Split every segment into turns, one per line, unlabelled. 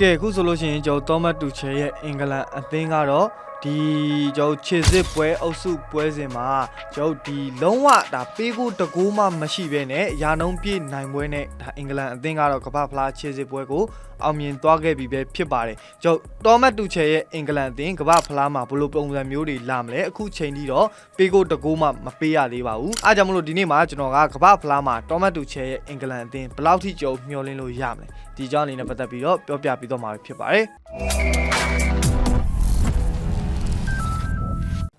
ကဲအခုဆိုလို့ရှိရင်ကျွန်တော်သောမတ်တူချဲရဲ့အင်္ဂလန်အသင်းကတော့ ဒီကျွန်တော်ခြေစစ်ပွဲအုပ်စုပွဲစဉ်မှာကျွန်တော်ဒီလုံးဝဒါပေးကိုတကိုးမှမရှိဘဲနဲ့ရာနှုံးပြည့်နိုင်ပွဲနဲ့ဒါအင်္ဂလန်အသင်းကတော့ကမ္ဘာဖလားခြေစစ်ပွဲကိုအောင်မြင်သွားခဲ့ပြီပဲဖြစ်ပါတယ်ကျွန်တော်သောမတ်တူချဲရဲ့အင်္ဂလန်အသင်းကမ္ဘာဖလားမှာဘယ်လိုပုံစံမျိုးတွေလာမလဲအခုချိန်ထိတော့ပေးကိုတကိုးမှမပေးရသေးပါဘူးအားကြောင့်မလို့ဒီနေ့မှာကျွန်တော်ကကမ္ဘာဖလားမှာသောမတ်တူချဲရဲ့အင်္ဂလန်အသင်းဘယ်လောက်ထိကျွန်တော်မျှော်လင့်လို့ရမလဲဒီအကြောင်းအနေနဲ့ပတ်သက်ပြီးတော့ပြောပြပြီးတော့မှာဖြစ်ပါတယ်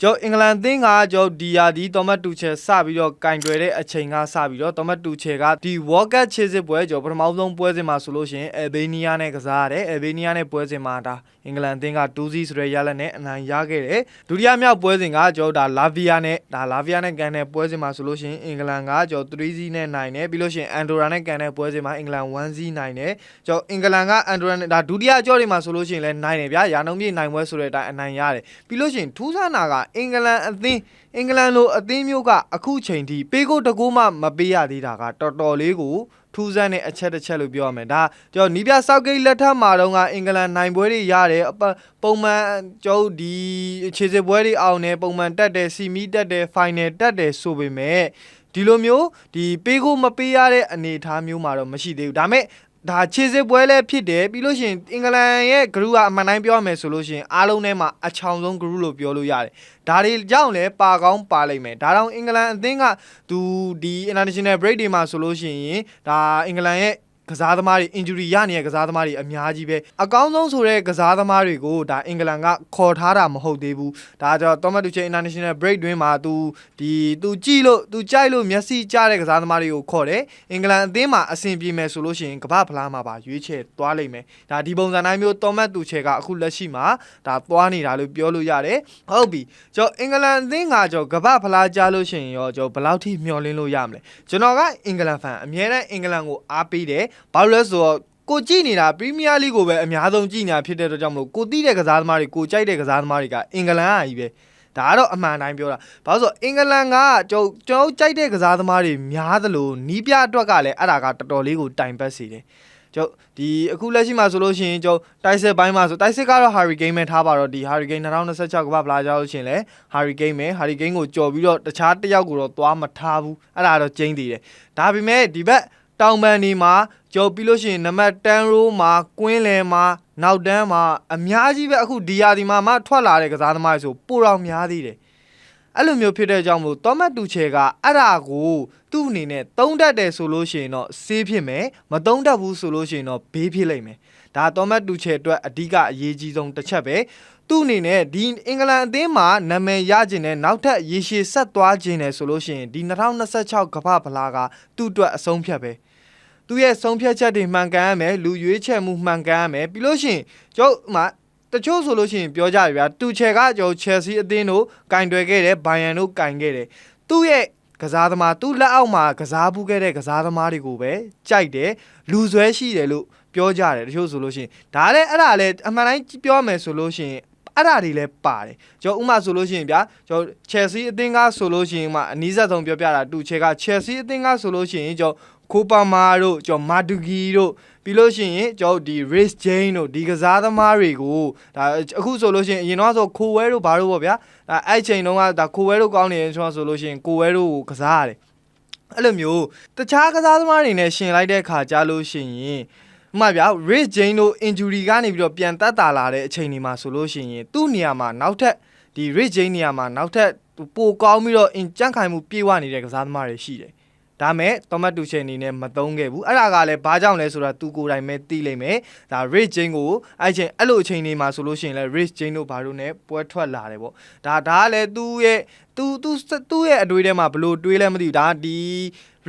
ကျော်အင်္ဂလန်အသင်းကကျော်ဒီယာဒီတော်မတ်တူချယ်စပြီးတော့ကင်တွယ်တဲ့အချိန်ကစပြီးတော့တော်မတ်တူချယ်ကဒီဝေါ်ကတ်ခြေစစ်ပွဲကျော်ပထမဆုံးပွဲစဉ်မှာဆိုလို့ရှိရင်အယ်ဘေးနီးယားနဲ့ကစားရတယ်အယ်ဘေးနီးယားနဲ့ပွဲစဉ်မှာဒါအင်္ဂလန်အသင်းက2-0ဆိုတဲ့ရလဒ်နဲ့အနိုင်ရခဲ့တယ်ဒုတိယမြောက်ပွဲစဉ်ကကျော်ဒါလာဗီယာနဲ့ဒါလာဗီယာနဲ့ကန်တဲ့ပွဲစဉ်မှာဆိုလို့ရှိရင်အင်္ဂလန်ကကျော်3-0နဲ့နိုင်တယ်ပြီးလို့ရှိရင်အန်ဒိုရာနဲ့ကန်တဲ့ပွဲစဉ်မှာအင်္ဂလန်1-0နိုင်တယ်ကျော်အင်္ဂလန်ကအန်ဒိုရာနဲ့ဒါဒုတိယအကြောတွေမှာဆိုလို့ရှိရင်လည်းနိုင်တယ်ဗျာရာနှုန်းပြည့်နိုင်ပွဲဆိုတဲ့အတိုင်းအနိုင်ရတယ်ပြီးလို့ရှိရင်ထူးဆန်းတာကအင်္ဂလန်အသင်းအင်္ဂလန်လိုအသင်းမျိုးကအခုချိန်ထိပေးကိုတကိုးမှမပေးရသေးတာကတော်တော်လေးကိုထူးဆန်းတဲ့အချက်တစ်ချက်လို့ပြောရမယ်ဒါကျွန်တော်နီးပြဆောက်ကိတ်လက်ထက်မှာတော့ကအင်္ဂလန်နိုင်ပွဲတွေရတယ်အပပုံမှန်ကျွန်တော်ဒီခြေစစ်ပွဲတွေအောင်နေပုံမှန်တက်တယ်စီမီတက်တယ်ဖိုင်နယ်တက်တယ်ဆိုပေမဲ့ဒီလိုမျိုးဒီပေးကိုမပေးရတဲ့အနေအထားမျိုးမှာတော့မရှိသေးဘူးဒါပေမဲ့ ဒါခြေစစ်ပွဲလည်းဖြစ်တယ်ပြီးလို့ရှိရင်အင်္ဂလန်ရဲ့ group ကအမှန်တိုင်းပြောရမယ်ဆိုလို့ရှိရင်အားလုံးထဲမှာအချောင်ဆုံး group လို့ပြောလို့ရတယ်ဒါတွေကြောင့်လည်းပါကောင်းပါလိမ့်မယ်ဒါတောင်အင်္ဂလန်အသင်းကသူဒီ international break တွေမှာဆိုလို့ရှိရင်ဒါအင်္ဂလန်ရဲ့ ကစားသမားတွေ injury ရနေတဲ့ကစားသမားတွေအများကြီးပဲအကောင်းဆုံးဆိုတဲ့ကစားသမားတွေကိုဒါအင်္ဂလန်ကခေါ်ထားတာမဟုတ်သေးဘူးဒါကြောင့် Thomas Tuchel International Break တွင်မှာသူဒီသူကြည့်လို့သူကြိုက်လို့မျက်စိကြားတဲ့ကစားသမားတွေကိုခေါ်တယ်အင်္ဂလန်အသင်းမှာအဆင်ပြေမယ်ဆိုလို့ရှိရင်ကမ္ဘာဖလားမှာပါရွေးချယ်သွားလိမ့်မယ်ဒါဒီပုံစံတိုင်းမျိုး Thomas Tuchel ကအခုလက်ရှိမှာဒါသွားနေတာလို့ပြောလို့ရတယ်ဟုတ်ပြီကျွန်တော်အင်္ဂလန်အသင်းကကျွန်တော်ကမ္ဘာဖလားကြားလို့ရှိရင်ရောကျွန်တော်ဘယ်လောက်ထိမျှော်လင့်လို့ရမလဲကျွန်တော်ကအင်္ဂလန်ဖန်အမြဲတမ်းအင်္ဂလန်ကိုအားပေးတယ်ဘာလို့လဲဆိုတော့ကိုကြည့်နေတာပရီးမီးယားလိကိုပဲအများဆုံးကြည့်နေတာဖြစ်တဲ့အတွက်ကြောင့်မလို့ကိုတိတဲ့ကစားသမားတွေကိုကြိုက်တဲ့ကစားသမားတွေကအင်္ဂလန်ကကြီးပဲဒါကတော့အမှန်တိုင်းပြောတာဘာလို့ဆိုတော့အင်္ဂလန်ကကျွန်တော်ကျွန်တော်ကြိုက်တဲ့ကစားသမားတွေများသလိုနီးပြအတွက်ကလည်းအဲ့ဒါကတော်တော်လေးကိုတိုင်ပတ်စေတယ်ကျုပ်ဒီအခုလက်ရှိမှာဆိုလို့ရှိရင်ကျုပ်တိုက်စစ်ပိုင်းမှာဆိုတိုက်စစ်ကတော့ Harry Kane ပဲထားပါတော့ဒီ Harry Kane 2026ကမ္ဘာဖလားကြောက်လို့ရှိရင်လည်း Harry Kane ပဲ Harry Kane ကိုကြော်ပြီးတော့တခြားတစ်ယောက်ကိုတော့သွားမထားဘူးအဲ့ဒါတော့ကျင်းသေးတယ်ဒါပေမဲ့ဒီဘက် တောင်ပန်ဒီမှာကြော်ပြီးလို့ရှိရင်နံပါတ်10ရိုးမှာကွင်းလယ်မှာနောက်တန်းမှာအများကြီးပဲအခုဒီယာဒီမှာမှထွက်လာတဲ့ကစားသမားတွေဆိုပိုတော့များသေးတယ်အဲ့လိုမျိုးဖြစ်တဲ့ကြောင့်မလို့တောမတ်တူချေကအဲ့ဒါကိုသူ့အနေနဲ့သုံးတတ်တယ်ဆိုလို့ရှိရင်တော့ဆေးဖြစ်မယ်မသုံးတတ်ဘူးဆိုလို့ရှိရင်တော့ဘေးဖြစ်လိမ့်မယ်ဒါတောမတ်တူချေအတွက်အဓိကအရေးကြီးဆုံးတစ်ချက်ပဲသူ့အနေနဲ့ဒီအင်္ဂလန်အသင်းမှာနာမည်ရခြင်းနဲ့နောက်ထပ်ရေရှည်ဆက်သွားခြင်းနဲ့ဆိုလို့ရှိရင်ဒီ2026ကမ္ဘာဖလားကသူ့အတွက်အဆုံးဖြတ်ပဲ သူ့ရဲ့ဆုံးဖြတ်ချက်တွေမှန်ကန်ရမယ်လူရွေးချယ်မှုမှန်ကန်ရမယ်ပြီးလို့ရှိရင်ကျုပ်မှာတချို့ဆိုလို့ရှိရင်ပြောကြရဗျာတူချယ်ကကျွန်တော်ချယ်ဆီအသင်းတို့ကင်တွယ်ခဲ့တယ်ဘိုင်ယန်တို့ကင်ခဲ့တယ်သူ့ရဲ့ကစားသမားသူ့လက်အောက်မှာကစားဘူးခဲ့တဲ့ကစားသမားတွေကိုပဲကြိုက်တယ်လူဆွဲရှိတယ်လို့ပြောကြတယ်တချို့ဆိုလို့ရှိရင်ဒါလည်းအဲ့ဒါလည်းအမှန်တိုင်းပြောမယ်ဆိုလို့ရှိရင်အဲ့ဒါတွေလည်းပါတယ်ကျွန်တော်ဥမာဆိုလို့ရှိရင်ဗျာကျွန်တော်ချယ်ဆီအသင်းကဆိုလို့ရှိရင်မှအနီးစပ်ဆုံးပြောပြတာတူချယ်ကချယ်ဆီအသင်းကဆိုလို့ရှိရင်ကျွန်တော် ခိုပါမာတို့ကျွန်တော်မာဒူဂီတို့ပြီးလို့ရှိရင်ကျွန်တော်ဒီ race jane တို့ဒီကစားသမားတွေကိုဒါအခုဆိုလို့ရှိရင်အရင်တော့ဆိုခိုဝဲတို့ဘာတို့ပေါ့ဗျာဒါအဲ့ချိန်တုန်းကဒါခိုဝဲတို့ကောင်းနေရင်ကျွန်တော်ဆိုလို့ရှိရင်ကိုဝဲတို့ကိုကစားရတယ်အဲ့လိုမျိုးတခြားကစားသမားတွေနဲ့ရှင်လိုက်တဲ့ခါကြားလို့ရှိရင်ဥပမာဗျာ race jane တို့ injury ကနေပြီးတော့ပြန်တက်တာလာတဲ့အချိန်ဒီမှာဆိုလို့ရှိရင်သူ့နေရာမှာနောက်ထပ်ဒီ race jane နေရာမှာနောက်ထပ်ပိုကောင်းပြီးတော့အင်ကြန့်ခိုင်မှုပြေဝနေတဲ့ကစားသမားတွေရှိတယ် ဒါမဲ့တော်မတ်တူချယ်အနေနဲ့မသုံးခဲ့ဘူးအဲ့ဒါကလည်းဘာကြောင့်လဲဆိုတာသူကိုယ်တိုင်ပဲသိလိမ့်မယ်ဒါ rate chain ကိုအဲ့ချိန်အဲ့လိုအချိန်လေးမှာဆိုလို့ရှိရင်လည်း rate chain တို့ဘာလို့ ਨੇ ပွဲထွက်လာတယ်ပေါ့ဒါဒါကလည်းသူ့ရဲ့သူသူသူ့ရဲ့အတွေးထဲမှာဘလို့တွေးလဲမသိဘူးဒါဒီ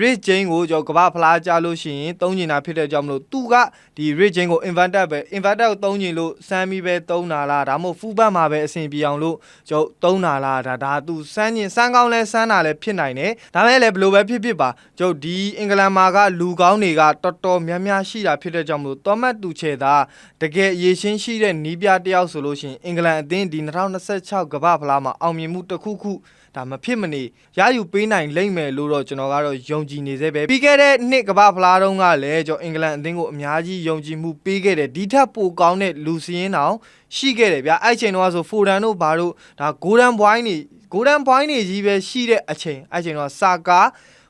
rate chain ကိုကျွန်တော်ကမ္ဘာဖလားကြလို့ရှိရင်သုံးကျင်တာဖြစ်တဲ့ကြောင့်မလို့သူကဒီ rate chain ကို inverter ပဲ inverter ကိုသုံးကျင်လို့စမ်းပြီးပဲသုံးတာလားဒါမှမဟုတ် full back မှာပဲအဆင်ပြေအောင်လို့ကျွန်တော်သုံးတာလားဒါဒါသူစမ်းကျင်စမ်းကောင်းလဲစမ်းတာလဲဖြစ်နိုင်တယ်ဒါမဲ့လည်းဘလို့ပဲဖြစ်ဖြစ်ပါကျွန်တော်ဒီအင်္ဂလန်မှာကလူကောင်းတွေကတော်တော်များများရှိတာဖြစ်တဲ့ကြောင့်မလို့တော်မတ်တူချေတာတကယ်ရေရှင်းရှိတဲ့နီးပြတယောက်ဆိုလို့ရှိရင်အင်္ဂလန်အသင်းဒီ2026ကမ္ဘာဖလားမှာအောင်မြင်မှုတစ်ခုခု ဒါဒါမဖြစ်မနေရယူပေးနိုင်လိမ့်မယ်လို့တော့ကျွန်တော်ကတော့ယုံကြည်နေသေးပဲပြီးခဲ့တဲ့နှစ်ကမ္ဘာဖလားတုန်းကလည်းကျွန်တော်အင်္ဂလန်အသင်းကိုအများကြီးယုံကြည်မှုပေးခဲ့တယ်ဒီထက်ပိုကောင်းတဲ့လူစင်းတောင်ရှိခဲ့တယ်ဗျအဲ့ချိန်တော့ဆိုဖိုဒန်တို့ဘာတို့ဒါ golden point နေ golden point နေကြီးပဲရှိတဲ့အချိန်အဲ့ချိန်တော့စာကာ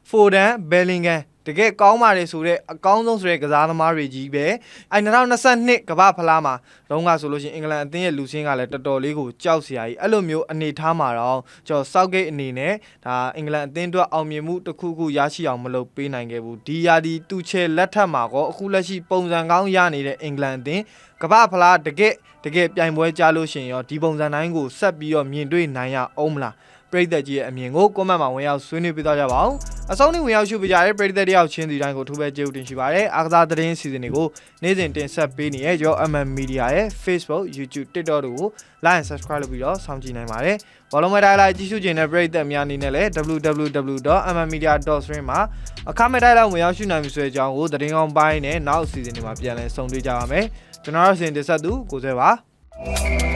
ဖိုဒန်ဘယ်လင်ဂန် တကယ်ကောင်းပါတယ်ဆိုတော့အကောင်းဆုံးဆိုတဲ့ကစားသမားတွေကြီးပဲအဲ2022ကမ္ဘာဖလားမှာတော့ကဆိုလို့ရှိရင်အင်္ဂလန်အသင်းရဲ့လူစင်းကလည်းတော်တော်လေးကိုကြောက်စရာကြီးအဲ့လိုမျိုးအနေထားမှာတော့ကျွန်တော်စောက်ဂိတ်အနေနဲ့ဒါအင်္ဂလန်အသင်းအတွက်အောင်မြင်မှုတစ်ခုခုရရှိအောင်မလုပ်ပေးနိုင်ခဲ့ဘူးဒီယာဒီတူချဲလက်ထက်မှာကောအခုလက်ရှိပုံစံကောင်းရနေတဲ့အင်္ဂလန်အသင်းကမ္ဘာဖလားတကယ်တကယ်ပြိုင်ပွဲကြလို့ရှိရင်ရောဒီပုံစံတိုင်းကိုဆက်ပြီးတော့မြင်တွေ့နိုင်ရအောင်မလား ပရိသတ်ကြီးရဲ့အမြင်ကို comment မှာဝင်ရောက်ဆွေးနွေးပေးသွားကြပါအောင်အဆုံးထိဝင်ရောက်ရှုပေးကြတဲ့ပရိသတ်တယောက်ချင်းစီတိုင်းကိုအထူးပဲကျေးဇူးတင်ရှိပါတယ်အားကစားသတင်းစီစဉ်တွေကိုနေ့စဉ်တင်ဆက်ပေးနေတဲ့ Your MM Media ရဲ့ Facebook YouTube TikTok တို့ကို like and subscribe လုပ်ပြီးတော့စောင့်ကြည့်နိုင်ပါတယ်ဘောလုံးမတိုင်းလိုက်ကြည့်ရှုခြင်းတဲ့ပရိသတ်များအနေနဲ့လည်း www.mmmedia.stream မှာအခမဲ့တိုင်းလိုက်ဝင်ရောက်ရှုနိုင်ပြီဆိုတဲ့အကြောင်းကိုသတင်းကောင်းပိုင်းနဲ့နောက်အစီအစဉ်တွေမှာပြန်လည်ဆုံတွေ့ကြပါမယ်ကျွန်တော်တို့အစဉ်တင်ဆက်သူကိုစဲပါ